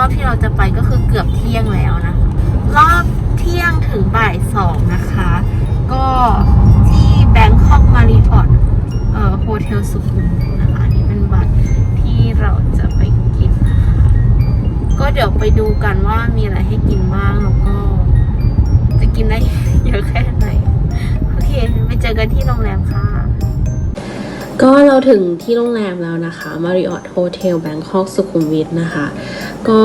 อบที่เราจะไปก็คือเกือบเที่ยงแล้วนะ รอบเที่ยงถึงบ่ายสองนะคะ ก็ที่แบงคอกมาริออตเอ่อโฮเทลสุขุมนะคะนนี่เป็นบัตรที่เราจะไปกินนะคะก็เดี๋ยวไปดูกันว่ามีอะไรให้กินบ้างแล้วก็ จะกินได้เยอะแค่ไหนโอเคไปเจอกันที่โรงแรมค่ะ ก็เราถึงที่โรงแรมแล้วนะคะ Marriott Hotel Bangkok สุขุมวิทนะคะ ก็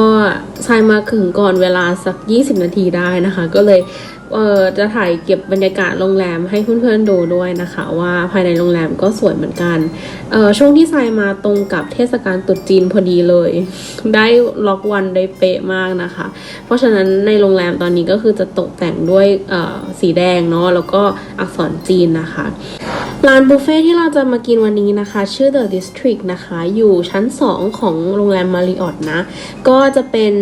ชายมาถึงก่อนเวลาสัก 20 นาทีได้นะคะ ก็เลยเออจะถ่ายเก็บบรรยากาศโรงแรมให้เพื่อนๆดูด้วยนะคะ ว่าภายในโรงแรมก็สวยเหมือนกันเอ่อช่วงที่ทรายมาตรงกับเทศกาลตรุษจีนพอดีเลย ได้ล็อกวันได้เป๊ะมากนะคะ เพราะฉะนั้นในโรงแรมตอนนี้ก็คือจะตกแต่งด้วยเออสีแดงเนาะแล้วก็อักษรจีนนะคะ ร้านบุฟเฟ่ที่เราจะมากินวันนี้นะคะ ชื่อ The District นะคะ อยู่ชั้น 2 ของโรงแรม Marriott นะ ก็จะเป็น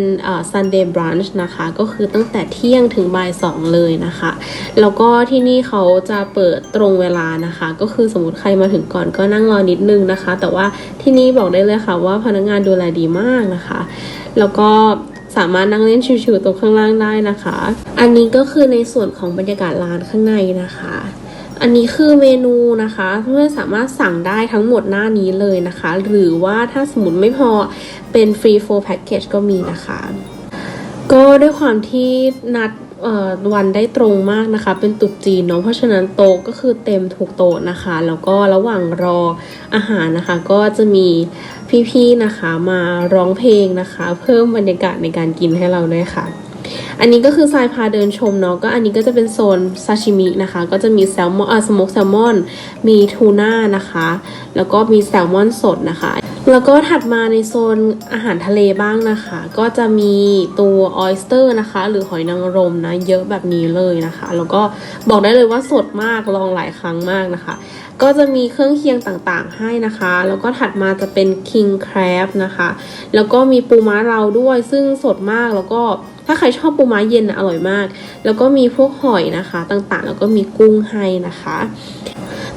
Sunday Brunch นะคะ ก็คือตั้งแต่เที่ยงถึงบ่าย 2 เลยนะคะ แล้วก็ที่นี่เขาจะเปิดตรงเวลานะคะ ก็คือสมมติใครมาถึงก่อนก็นั่งรอนิดนึงนะคะ แต่ว่าที่นี่บอกได้เลยค่ะว่าพนักงานดูแลดีมากนะคะ แล้วก็สามารถนั่งเล่นชิวๆตรงข้างล่างได้นะคะ อันนี้ก็คือในส่วนของบรรยากาศร้านข้างในนะคะ อันนี้คือเมนูนะคะเพื่อนสามารถสั่งได้ทั้งหมดหน้านี้เลยนะคะ หรือว่าถ้าสมมติไม่พอเป็นฟรีโฟร์แพ็กเกจก็มีนะคะ ก็ด้วยความที่นัดวันได้ตรงมากนะคะ เป็นตรุษจีนเนาะเพราะฉะนั้นโต๊ะก็คือเต็มทุกโต๊ะนะคะ แล้วก็ระหว่างรออาหารนะคะ ก็จะมีพี่ๆนะคะมาร้องเพลงนะคะ เพิ่มบรรยากาศในการกินให้เราด้วยค่ะ อันนี้ก็คือทรายพาเดินชมเนาะก็อันนี้ก็จะเป็นโซนซาชิมินะคะ ก็จะมีแซลมอนอ่าสโมกแซลมอน มีทูน่านะคะ แล้วก็มีแซลมอนสดนะคะ แล้วก็ถัดมาในโซนอาหารทะเลบ้างนะคะ ก็จะมีตัวออยสเตอร์นะคะ หรือหอยนางรมนะเยอะแบบนี้เลยนะคะ แล้วก็บอกได้เลยว่าสดมากลองหลายครั้งมากนะคะ ก็จะมีเครื่องเคียงต่างๆให้นะคะ แล้วก็ถัดมาจะเป็น king crab นะคะ แล้วก็มีปูม้าเราด้วยซึ่งสดมากแล้วก็ ถ้าใครชอบปูม้าเย็นนะอร่อยมาก แล้วก็มีพวกหอยนะคะ ต่างๆ แล้วก็มีกุ้งให้นะคะ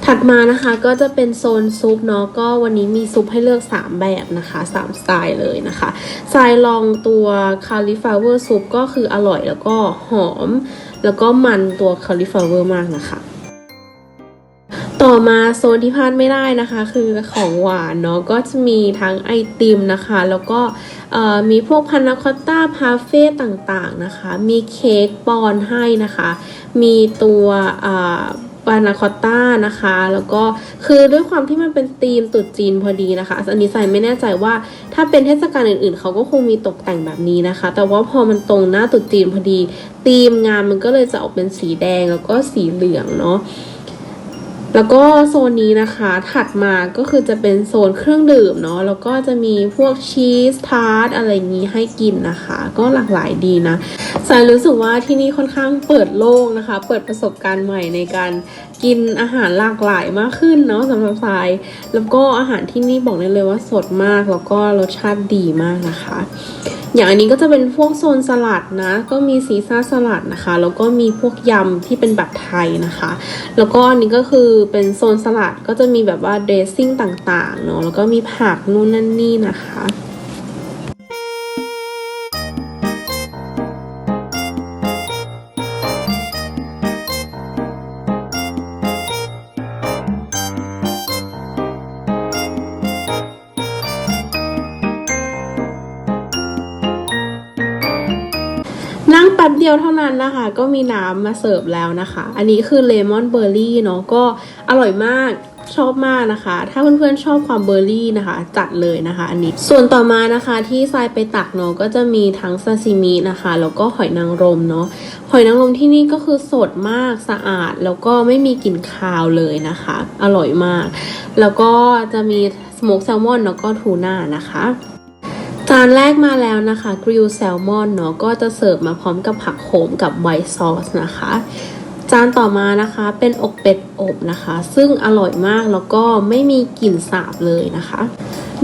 ถัดมานะคะก็จะเป็นโซนซุปเนาะก็วันนี้มีซุปให้เลือก 3 แบบนะคะ3สไตล์เลยนะคะสไตล์ลองตัวคาลิฟ l เวอร์ซุปก็คืออร่อยแล้วก็หอม แล้วก็มันตัวคาลิฟ l เวอร์มากนะคะ ต่อมาโซนที่พลาดไม่ได้นะคะ คือของหวานเนาะก็จะมีทั้งไอติมนะคะ แล้วก็มีพวกพานาคอตต้าพาเฟ่ต่างๆนะคะ มีเค้กปอนให้นะคะ มีตัวอ่านาคอตต้านะคะ แล้วก็คือด้วยความที่มันเป็นธีมตรุษจีนพอดีนะคะ อันนี้ใส่ไม่แน่ใจว่าถ้าเป็นเทศกาลอื่นๆ เขาก็คงมีตกแต่งแบบนี้นะคะ แต่ว่าพอมันตรงหน้าตรุษจีนพอดีธีมงานมันก็เลยจะออกเป็นสีแดงแล้วก็สีเหลืองเนาะ แล้วก็โซนนี้นะคะถัดมาก็คือจะเป็นโซนเครื่องดื่มเนาะแล้วก็จะมีพวกชีสทาร์ตอะไรอย่างนี้ให้กินนะคะ ก็หลากหลายดีนะสายรู้สึกว่าที่นี่ค่อนข้างเปิดโลกนะคะ เปิดประสบการณ์ใหม่ในการกินอาหารหลากหลายมากขึ้นเนาะสำหรับสาย แล้วก็อาหารที่นี่บอกได้เลยว่าสดมากแล้วก็รสชาติดีมากนะคะ อย่างอันนี้ก็จะเป็นพวกโซนสลัดนะ ก็มีซีซ่าสลัดนะคะ แล้วก็มีพวกยำที่เป็นแบบไทยนะคะ แล้วก็อันนี้ก็คือเป็นโซนสลัดก็จะมีแบบว่าเดรสซิ่งต่างๆเนาะแล้วก็มีผักนู่นนั่นนี่นะคะ ป๊บเดียวเท่านั้นนะคะ ก็มีน้ำมาเสิร์ฟแล้วนะคะ อันนี้คือเลมอนเบอร์รี่เนาะก็อร่อยมากชอบมากนะคะ ถ้าเพื่อนๆชอบความเบอร์รี่นะคะ จัดเลยนะคะ อันนี้ ส่วนต่อมานะคะที่ทรายไปตักเนาะก็จะมีทั้งซาซิมินะคะ แล้วก็หอยนางรมเนาะ หอยนางรมที่นี่ก็คือสดมากสะอาด แล้วก็ไม่มีกลิ่นคาวเลยนะคะ อร่อยมาก แล้วก็จะมีสโมกแซลมอนแล้วก็ทูน่านะคะานแรกมาแล้วนะคะกริลแซลมอนเนาะก็จะเสิร์ฟมาพร้อมกับผักโขมกับไวท์ซอสนะคะ จานต่อมานะคะเป็นอกเป็ดอบนะคะ ซึ่งอร่อยมากแล้วก็ไม่มีกลิ่นสาบเลยนะคะ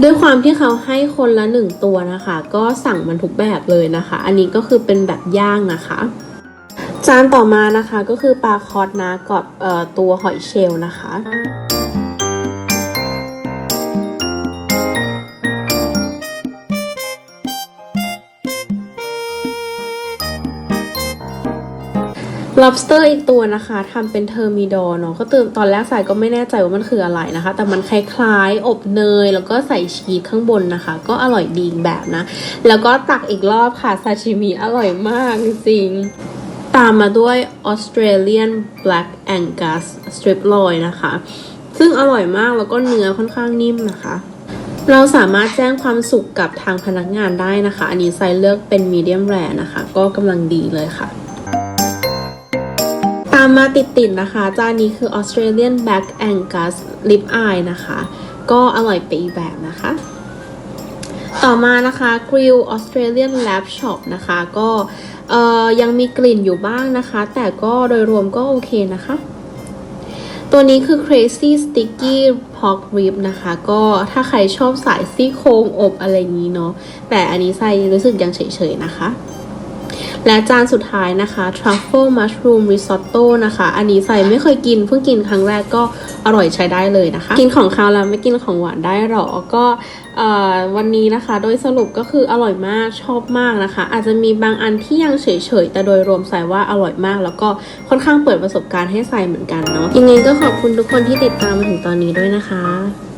ด้วยความที่เขาให้คนละหนึ่งตัวนะคะ ก็สั่งมันทุกแบบเลยนะคะ อันนี้ก็คือเป็นแบบย่างนะคะจานต่อมานะคะก็คือปลาคอสนะกับเอ่อตัวหอยเชลล์นะคะ lobster อีกตัวนะคะทำเป็นเทอร์มิดอเนาะก็เติมตอนแรกใส่ก็ไม่แน่ใจว่ามันคืออะไรนะคะ แต่มันคล้ายๆ อบเนย แล้วก็ใส่ชีสข้างบนนะคะ ก็อร่อยดีอีกแบบนะ แล้วก็ตักอีกรอบค่ะซาชิมิอร่อยมากจริงตามมาด้วย Australian Black Angus Strip Loin นะคะ ซึ่งอร่อยมากแล้วก็เนื้อค่อนข้างนิ่มนะคะ เราสามารถแจ้งความสุขกับทางพนักงานได้นะคะ อันนี้ไซส์เลือกเป็นมีเดียมแรนะคะ ก็กำลังดีเลยค่ะามมาติดๆนะคะ จานนี้คือ Australian Black Angus Lip Eye นะคะ ก็อร่อยไปอีกแบบนะคะ ต่อมานะคะ Grill Australian Lab Shop นะคะ ก็ยังมีกลิ่นอยู่บ้างนะคะ แต่ก็โดยรวมก็โอเคนะคะ ตัวนี้คือ Crazy Sticky Pork Rib นะคะ ก็ถ้าใครชอบสายซี่โครงอบอะไรอย่างนี้เนาะแต่อันนี้ใส่รู้สึกยังเฉยๆนะคะ และจานสุดท้ายนะคะ Truffle Mushroom Risotto นะคะ อันนี้ใส่ไม่เคยกินเพิ่งกินครั้งแรกก็อร่อยใช้ได้เลยนะคะ กินของคาวแล้วไม่กินของหวานได้หรอก็วันนี้นะคะโดยสรุปก็คืออร่อยมากชอบมากนะคะ อาจจะมีบางอันที่ยังเฉยๆ แต่โดยรวมใส่ว่าอร่อยมาก แล้วก็ค่อนข้างเปิดประสบการณ์ให้ใส่เหมือนกันเนาะยังไงก็ขอบคุณทุกคนที่ติดตามมาถึงตอนนี้ด้วยนะคะ